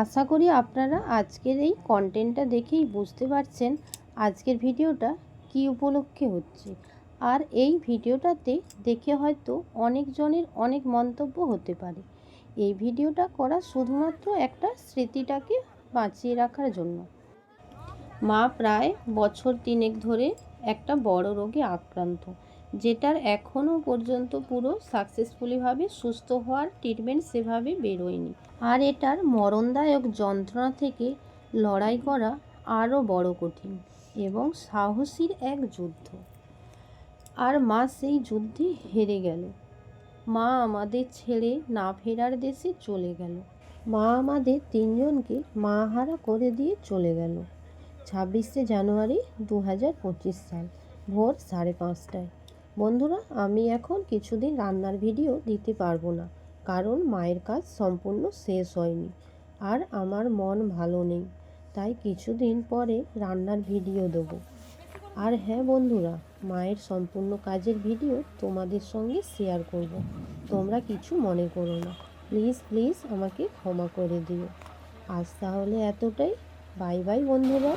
আশা করি আপনারা আজকের এই কন্টেন্টটা দেখেই বুঝতে পারছেন আজকের ভিডিওটা কী উপলক্ষে হচ্ছে। আর এই ভিডিওটাতে দেখে হয়তো অনেকজনের অনেক মন্তব্য হতে পারে। এই ভিডিওটা করা শুধুমাত্র একটা স্মৃতিটাকে বাঁচিয়ে রাখার জন্য। মা প্রায় বছর তিনেক ধরে একটা বড় রোগে আক্রান্ত, যেটার এখনও পর্যন্ত পুরো সাকসেসফুলিভাবে সুস্থ হওয়ার ট্রিটমেন্ট সেভাবে বেরোয়নি। আর এটার মরণদায়ক যন্ত্রণা থেকে লড়াই করা আরও বড় কঠিন এবং সাহসীর এক যুদ্ধ। আর মা সেই যুদ্ধে হেরে গেল। মা আমাদের ছেড়ে না ফেরার দেশে চলে গেল। মা আমাদের তিনজনকে মা হারা করে দিয়ে চলে গেল। ছাব্বিশে জানুয়ারি দু পঁচিশ সাল, ভোর সাড়ে পাঁচটায়। বন্ধুরা, আমি এখন কিছুদিন রান্নার ভিডিও দিতে পারব না, কারণ মায়ের কাজ সম্পূর্ণ শেষ হয়নি আর আমার মন ভালো নেই, তাই কিছুদিন পরে রান্নার ভিডিও দেবো। আর হ্যাঁ বন্ধুরা, মায়ের সম্পূর্ণ কাজের ভিডিও তোমাদের সঙ্গে শেয়ার করব। তোমরা কিছু মনে করো না, প্লিজ প্লিজ আমাকে ক্ষমা করে দিও। আজ তাহলে এতটাই। বাই বাই বন্ধুরা।